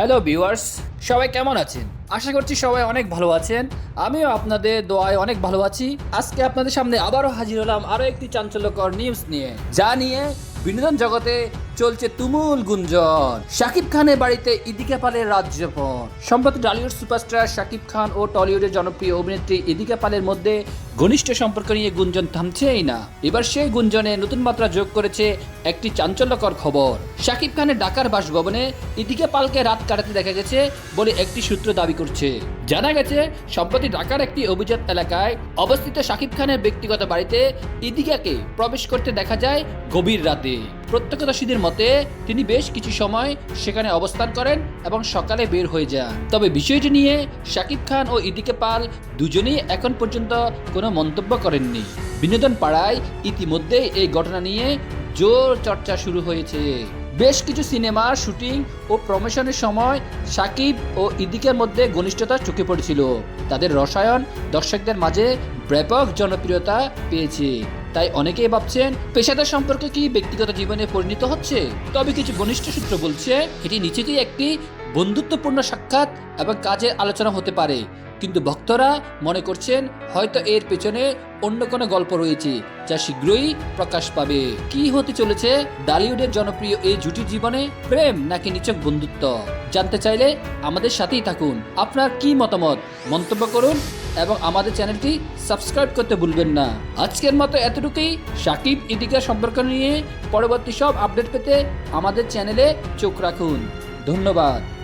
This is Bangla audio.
হ্যালো ভিউয়ার্স সবাই কেমন আছেন? আশা করছি সবাই অনেক ভালো আছেন। আমিও আপনাদের দোয়ায় অনেক ভালো আছি। আজকে আপনাদের সামনে আবারও হাজির হলাম আরও একটি চাঞ্চল্যকর নিউজ নিয়ে, যা নিয়ে বিনোদন জগতে চলছে তুমুল গুঞ্জন। শাকিব খানের বাড়িতে ইদিকা পালের রাজ্যপন সম্প্রতি টলিউড সুপারস্টার শাকিব খান ও টলিউডের জনপ্রিয় অভিনেত্রী ইদিকা পালের মধ্যে ঘনিষ্ঠ সম্পর্ক নিয়ে গুঞ্জন থামছেই না। এবার সেই গুঞ্জনে নতুন মাত্রা যোগ করেছে একটি চাঞ্চল্যকর খবর। শাকিব খানের ডাকার বাসভবনে ইদিকে পালকে রাত কাটাতে দেখা গেছে বলে একটি সূত্র দাবি করছে। জানা গেছে, সম্প্রতি ঢাকার একটি অভিজাত এলাকায় অবস্থিত শাকিব খানের ব্যক্তিগত বাড়িতে ইদিকাকে প্রবেশ করতে দেখা যায় গভীর রাতে। প্রত্যক্ষদর্শীদের মতে, তিনি বেশ কিছু সময় সেখানে অবস্থান করেন এবং সকালে বের হয়ে যান। তবে বিষয়টি নিয়ে শাকিব খান ও ইদিকে পাল দুজনেই এখন পর্যন্ত কোনো মন্তব্য করেননি। বিনোদন পাড়ায় ইতিমধ্যেই এই ঘটনা নিয়ে জোর চর্চা শুরু হয়েছে। বেশ কিছু সিনেমার শুটিং ও প্রমোশনের সময় সাকিব ও ইদিকের মধ্যে ঘনিষ্ঠতা চোখে পড়েছিল। তাদের রসায়ন দর্শকদের মাঝে ব্যাপক জনপ্রিয়তা পেয়েছে। তাই অনেকেই ভাবছেন পেশাদার সম্পর্ক কি ব্যক্তিগত জীবনে পরিণত হচ্ছে? তবে কিছু ঘনিষ্ঠ সূত্র বলছে, এটি নিচেতেই একটি বন্ধুত্বপূর্ণ সাক্ষাৎ এবং কাজের আলোচনা হতে পারে। কিন্তু ভক্তরা মনে করছেন হয়তো এর পেছনে অন্য কোনো গল্প রয়েছে, যা শীঘ্রই প্রকাশ পাবে। কি হতে চলেছে? ডালিউডের জনপ্রিয় এই জুটির জীবনে প্রেম নাকি নিচক বন্ধুত্ব? জানতে চাইলে আমাদের সাথেই থাকুন। আপনার কি মতামত? মন্তব্য করুন এবং আমাদের চ্যানেলটি সাবস্ক্রাইব করতে ভুলবেন না। আজকের মতো এতটুকুই। সাকিব ইদিকা সম্পর্ক নিয়ে পরবর্তী সব আপডেট পেতে আমাদের চ্যানেলে চোখ রাখুন। ধন্যবাদ।